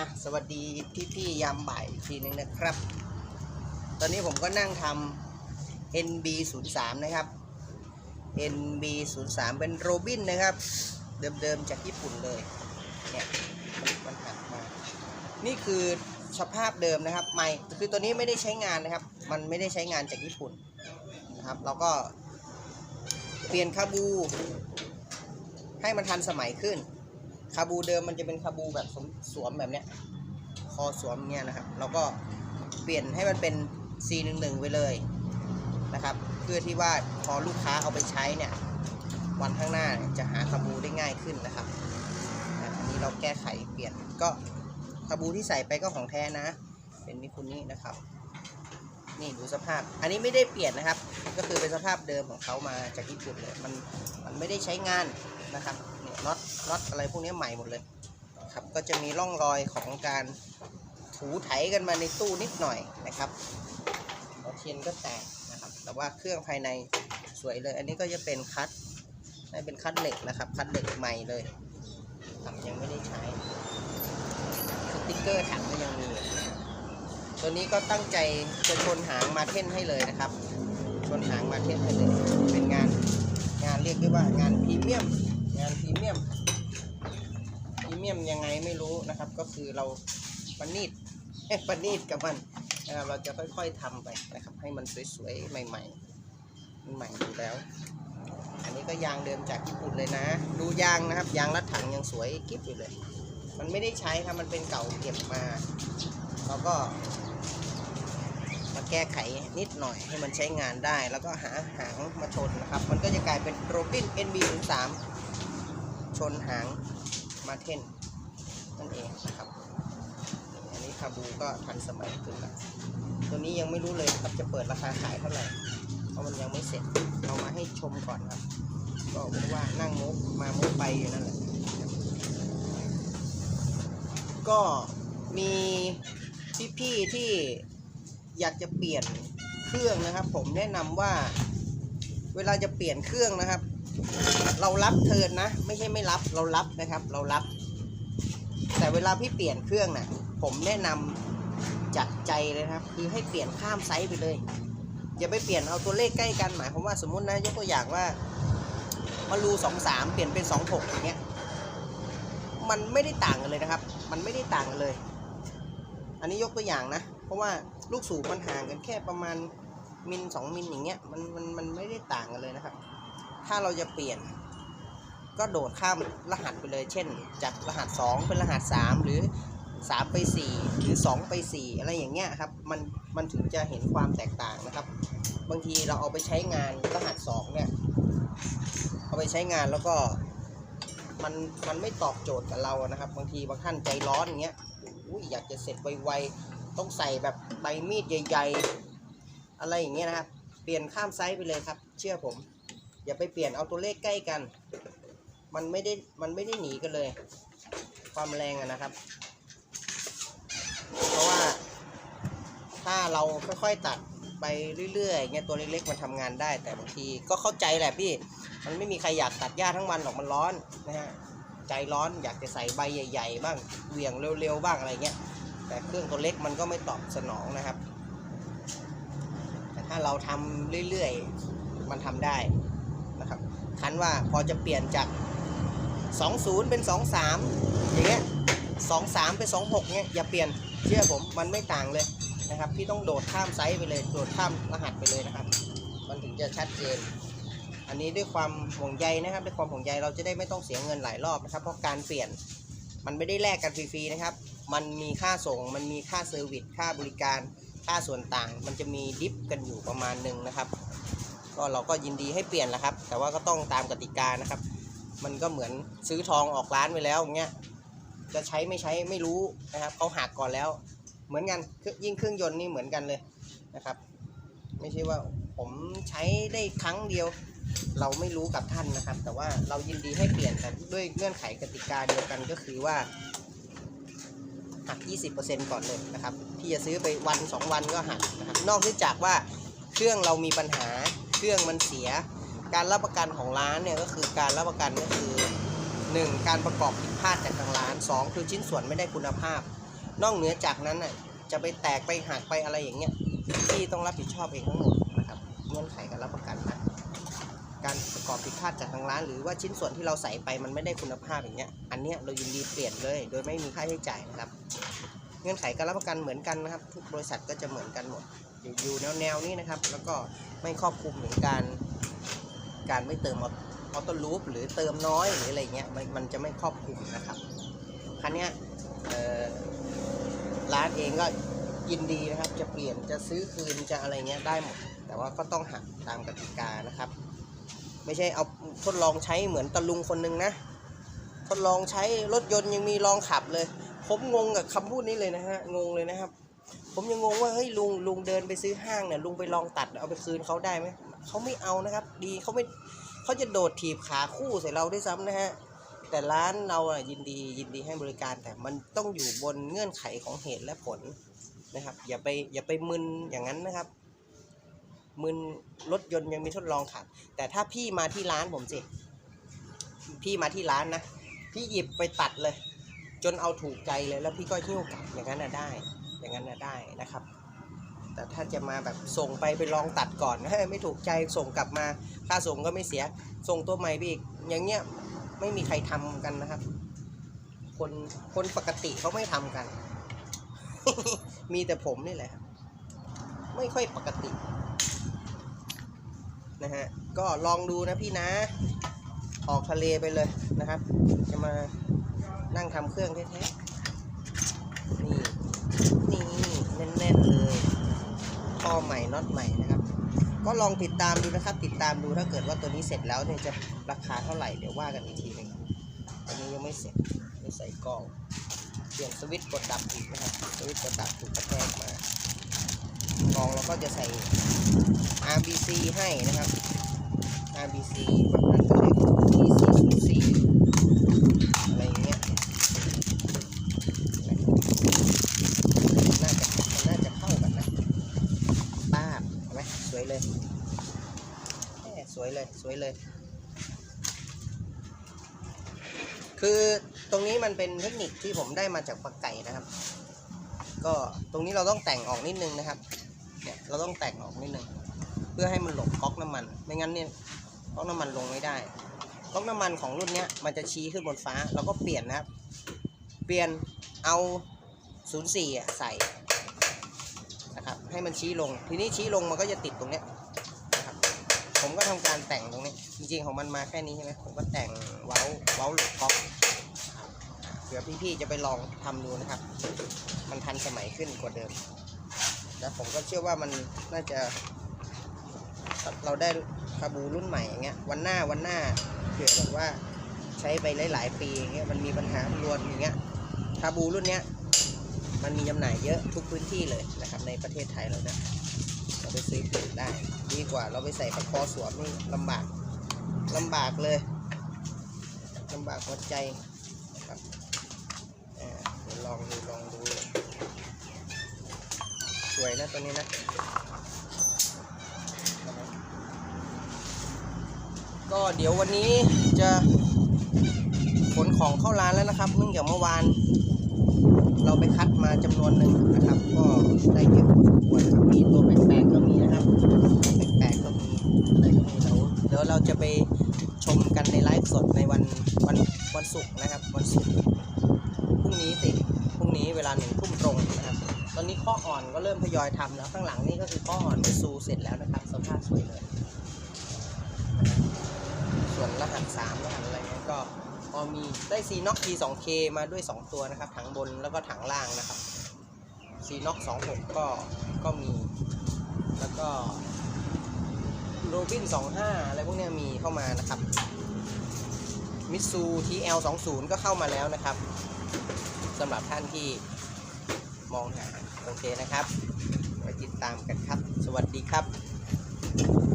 อะสวัสดีพี่พี่ยามบ่ายทีหนึงนะครับ ตอนนี้ผมก็นั่งทำ NB 0 3นะครับ NB 0 3เป็นโรบินนะครับ เดิมๆจากญี่ปุ่นเลย เนี่ยมันมันหักมา นี่คือสภาพเดิมนะครับใหม่ คือตัวนี้ไม่ได้ใช้งานนะครับ มันไม่ได้ใช้งานจากญี่ปุ่นนะครับ เราก็เปลี่ยนคาบู ให้มันทันสมัยขึ้น คาบูเดิมมันจะเป็นคาบูแบบสวมสวมแบบเนี้ย คอสวมเนี่ยนะครับ เราก็เปลี่ยนให้มันเป็น C11 ไปเลยนะครับ เพื่อที่ว่าพอลูกค้าเอาไปใช้เนี่ยวันข้างหน้าจะหาคาบูได้ง่ายขึ้นนะครับ อันนี้เราแก้ไขเปลี่ยนก็คาบูที่ใส่ไปก็ของแท้นะ เป็นมิคุนี่นะครับ นี่ดูสภาพ อันนี้ไม่ได้เปลี่ยนนะครับ ก็คือเป็นสภาพเดิมของเขามาจากญี่ปุ่นเลย มันมันไม่ได้ใช้งานนะครับเนี่ยน็อต น็อตอะไรพวกนี้ใหม่หมดเลยครับก็จะมีร่องรอยของการถูไถกันมาในตู้นิดหน่อยนะครับหัวเทียนก็แตกนะครับ แต่ว่าเครื่องภายในสวยเลย อันนี้ก็จะเป็นคัตนี่เป็นคัตเหล็กนะครับ คัตเหล็กใหม่เลยครับยังไม่ได้ใช้สติ๊กเกอร์ถังก็ยังมี ตัวนี้ก็ตั้งใจจะชนหางมาเท่นให้เลยนะครับ ชนหางมาเท่นให้เลย เป็นงานงานเรียกได้ว่างานพรีเมียม งานพรีเมียม เมียมยังไงไม่รู้นะครับ ก็คือเราประณีตประณีตกับมันนะครับเราจะค่อยๆทำไปนะครับ ให้มันสวยๆใหม่ๆใหม่อยู่แล้ว อันนี้ก็ยางเดิมจากญี่ปุ่นเลยนะ ดูยางนะครับ ยางรัดถังยังสวยกิ๊บอยู่เลย มันไม่ได้ใช้ครับมันเป็นเก่าเก็บมาเราก็มาแก้ไขนิดหน่อยให้มันใช้งานได้ แล้วก็หาหางมาชนนะครับ มันก็จะกลายเป็นโรบิน NB 0 3 ชนหาง มาเทนนั่นเองนะครับ อันนี้คาบูก็ทันสมัยขึ้นแล้วตัวนี้ยังไม่รู้เลยครับจะเปิดราคาขายเท่าไหร่ เพราะมันยังไม่เสร็จเอามาให้ชมก่อนครับ ก็บอกว่านั่งมุกมามุกไปอยู่นั่นแหละ ก็มีพี่ๆที่อยากจะเปลี่ยนเครื่องนะครับ ผมแนะนำว่า เวลาจะเปลี่ยนเครื่องนะครับ เรารับเทินนะ ไม่ใช่ไม่รับเรารับนะครับ เรารับ แต่เวลาพี่เปลี่ยนเครื่องนะ่ะ ผมแนะนำจากใจเลยครับ คือให้เปลี่ยนข้ามไซส์ไปเลยอย่าไปเปลี่ยนเอาตัวเลขใกล้กันหมายความว่าสมมุตินะยกตัวอย่างว่ามารูสองสามเปลี่ยนเป็นสองหกอย่างเงี้ยมันไม่ได้ต่างกันเลยนะครับ มันไม่ได้ต่างกันเลย อันนี้ยกตัวอย่างนะ เพราะว่าลูกสูบมันห่างกันแค่ประมาณมิลสองมิลอย่างเงี้ย มันมันมันไม่ได้ต่างกันเลยนะครับ ถ้าเราจะเปลี่ยน ก็โดดข้ามรหัสไปเลย เช่น จากรหัส 2 เป็นรหัส 3 หรือ 3 ไป 4 หรือ 2 ไป 4 อะไรอย่างเงี้ยครับ มันมันถึงจะเห็นความแตกต่างนะครับ บางทีเราเอาไปใช้งานรหัส 2 เนี่ย เอาไปใช้งานแล้วก็มันมันไม่ตอบโจทย์กับเรานะครับ บางทีบางท่านใจร้อนอย่างเงี้ยอุ้ยอยากจะเสร็จไวๆต้องใส่แบบใบมีดใหญ่ ๆ อะไรอย่างเงี้ยนะครับ เปลี่ยนข้ามไซส์ไปเลยครับ เชื่อผม อย่าไปเปลี่ยนเอาตัวเลขใกล้กัน มันไม่ได้มันไม่ได้หนีกันเลย ความแรงอะนะครับ เพราะว่า ถ้าเราค่อยๆตัดไปเรื่อยๆเงี้ยตัวเล็กๆมันทำงานได้ แต่บางทีก็เข้าใจแหละพี่ มันไม่มีใครอยากตัดหญ้าทั้งวันหรอกมันร้อนนะฮะใจร้อนอยากจะใส่ใบใหญ่ ๆ บ้างเหวี่ยงเร็วๆบ้างอะไรเงี้ยแต่เครื่องตัวเล็กมันก็ไม่ตอบสนองนะครับ แต่ถ้าเราทำเรื่อยๆ มันทำได้ คันว่าพอจะเปลี่ยนจาก 20 เป็น 23 อย่างเงี้ย 23 เป็น 26 เงี้ยอย่าเปลี่ยนเชื่อผมมันไม่ต่างเลยนะครับ พี่ต้องโดดข้ามไซส์ไปเลย โดดข้ามรหัสไปเลยนะครับ มันถึงจะชัดเจน อันนี้ด้วยความห่วงใยนะครับ ด้วยความห่วงใยเราจะได้ไม่ต้องเสียเงินหลายรอบนะครับ เพราะการเปลี่ยนมันไม่ได้แลกกันฟรีๆนะครับ มันมีค่าส่ง มันมีค่าเซอร์วิส ค่าบริการ ค่าส่วนต่าง มันจะมีดิฟกันอยู่ประมาณหนึ่งนะครับ ก็เราก็ยินดีให้เปลี่ยนแหละครับ แต่ว่าก็ต้องตามกติกานะครับ มันก็เหมือนซื้อทองออกร้านไปแล้วอย่างเงี้ยจะใช้ไม่ใช้ไม่รู้นะครับเขาหักก่อนแล้ว เหมือนกันคือยิ่งเครื่องยนต์นี่เหมือนกันเลยนะครับ ไม่ใช่ว่าผมใช้ได้ครั้งเดียว เราไม่รู้กับท่านนะครับ แต่ว่าเรายินดีให้เปลี่ยนแต่ด้วยเงื่อนไขกติกาเดียวกันก็คือว่าหัก 20%ก่อนเลยนะครับ พี่จะซื้อไปวัน 2 วันก็หักนะครับ นอกจากว่าเครื่องเรามีปัญหา เครื่องมันเสีย การรับประกันของร้านเนี่ยก็คือการรับประกันก็คือ 1. การประกอบผิดพลาดจากทางร้าน 2. คือชิ้นส่วนไม่ได้คุณภาพ นอกเหนือจากนั้นน่ะจะไปแตกไปหักไปอะไรอย่างเงี้ยพี่ต้องรับผิดชอบเองทั้งหมดนะครับเงื่อนไขการรับประกันนะการประกอบผิดพลาดจากทางร้าน หรือว่าชิ้นส่วนที่เราใส่ไปมันไม่ได้คุณภาพอย่างเงี้ยอันเนี้ยเรายินดีเปลี่ยนเลย โดยไม่มีค่าใช้จ่ายนะครับ เงื่อนไขการรับประกันเหมือนกันนะครับ ทุกบริษัทก็จะเหมือนกันหมด อยู่อยู่แนวแนวๆนี้นะครับ แล้วก็ไม่ครอบคลุมถึงการการไม่เติมออโต้ลูปหรือเติมน้อยหรืออะไรเงี้ยมันมันจะไม่ครอบคลุมนะครับคันนี้ร้านเองก็ยินดีนะครับ จะเปลี่ยนจะซื้อคืนจะอะไรเงี้ยได้หมด แต่ว่าก็ต้องหักตามกติกานะครับ ไม่ใช่เอาทดลองใช้เหมือนตะลุงคนหนึงนะทดลองใช้รถยนต์ยังมีลองขับเลย ผมงงกับคำพูดนี้เลยนะฮะงงเลยนะครับ ผมยังงงว่าเฮ้ยลุงลุงเดินไปซื้อห้างเนี่ยลุงไปลองตัดเอาไปคืนเขาได้ไหมเขาไม่เอานะครับ ดีเขาไม่เขาจะโดดถีบขาคู่ใส่เราด้วยซ้ำนะฮะแต่ร้านเราอะยินดียินดีให้บริการแต่มันต้องอยู่บนเงื่อนไขของเหตุและผลนะครับ อย่าไปอย่าไปมึนอย่างนั้นนะครับ มึนรถยนต์ยังมีทดลองขับแต่ถ้าพี่มาที่ร้านผมสิพี่มาที่ร้านนะพี่หยิบไปตัดเลย จนเอาถูกใจเลยแล้วพี่ก็หิ้วกลับอย่างนั้นนะได้ อย่างนั้นนะได้นะครับ แต่ถ้าจะมาแบบส่งไปไปลองตัดก่อนเฮ้ยไม่ถูกใจส่งกลับมา ค่าส่งก็ไม่เสีย ส่งตัวใหม่ไปอีก อย่างเงี้ยไม่มีใครทำกันนะครับ คนคนปกติเขาไม่ทำกัน มีแต่ผมนี่แหละไม่ค่อยปกตินะฮะก็ลองดูนะพี่นะ ออกทะเลไปเลยนะครับ จะมานั่งทำเครื่องแท้ๆนี่ แน่นๆเลยท่อใหม่น็อตใหม่นะครับ ก็ลองติดตามดูนะครับ ติดตามดูถ้าเกิดว่าตัวนี้เสร็จแล้วเนี่ยจะราคาเท่าไหร่เดี๋ยวว่ากันอีกทีหนึงอันนี้ยังไม่เสร็จไม่ใส่กล้องเปลี่ยนสวิตช์กดดับอีกนะครับสวิตช์กดดับถูกกระแทกมากล้องเราก็จะใส่ RBC ให้นะครับ RBC แบบนั้นก็เรียก T404 อะไรอย่างเงี้ยน่าจะมันน่าจะเข้ากันนะป้าบเห็นไหมสวยเลยแหม่ส วยเลยสวยเลย คือตรงนี้มันเป็นเทคนิคที่ผมได้มาจากปักไก่นะครับ ก็ตรงนี้เราต้องแต่งออกนิดนึงนะครับ เนี่ยเราต้องแต่งออกนิดนึง เพื่อให้มันหลบก๊อกน้ำมัน ไม่งั้นเนี่ยก๊อกน้ำมันลงไม่ได้ก๊อกน้ำมันของรุ่นเนี้ยมันจะชี้ขึ้นบนฟ้าเราก็เปลี่ยนนะครับ เปลี่ยนเอา 04อ่ใส่นะครับให้มันชี้ลง ทีนี้ชี้ลงมันก็จะติดตรงเนี้ย ผมก็ทำการแต่งตรงนี้ จริงๆของมันมาแค่นี้ใช่ไหมผมก็แต่งเว้าเว้าหลบก๊อกเผื่อพี่ๆจะไปลองทำดูนะครับ มันทันสมัยขึ้นกว่าเดิม แล้วผมก็เชื่อว่ามันน่าจะ เราได้คาบูรุ่นใหม่อย่างเงี้ยวันหน้าวันหน้าเผื่อแบบว่าใช้ไปหลายๆปีอย่างเงี้ยมันมีปัญหารวนอย่างเงี้ยคาบูรุ่นเนี้ยมันมีจำหน่ายเยอะทุกพื้นที่เลยนะครับในประเทศไทยเราเนี่ย ไปซื้อเปลี่ยนได้ ดีกว่าเราไปใส่ปากคอสวมนี่ลำบากลำบากเลยลำบากหัวใจนะครับเดี๋ยวลองดูลองดู สวยนะตัวนี้นะ ก็เดี๋ยววันนี้จะขนของเข้าร้านแล้วนะครับเนื่องจากเมื่อวาน เราไปคัดมาจำนวนหนึ่งนะครับ ก็ได้เยอะพอสมควรนะมีตัวแปลกๆก็มีนะครับแปลกๆก็มีอะไรก็มีเดี๋ยวเราจะไปชมกันในไลฟ์สดในวันวันวันศุกร์นะครับ วันศุกร์พรุ่งนี้สิพรุ่งนี้เวลาหนึ่งทุ่มตรงนะครับ ตอนนี้ข้ออ่อนก็เริ่มทยอยทำแล้วข้างหลังนี่ก็คือข้ออ่อนไปซูเสร็จแล้วนะครับสภาพสวยเลย ส่วนรหัส3รหัสอะไรเงี้ยก็พอมีได้ c n o x T2K มาด้วย 2 ตัวนะครับถังบนแล้วก็ถังล่างนะครับ c n o x 26ก็ก็มี โรบิน 25 อะไรพวกเนี้ยมีเข้ามานะครับมิตซู TL 20ก็เข้ามาแล้วนะครับสำหรับท่านที่มองหาโอเคนะครับไว้ติดตามกันครับ สวัสดีครับ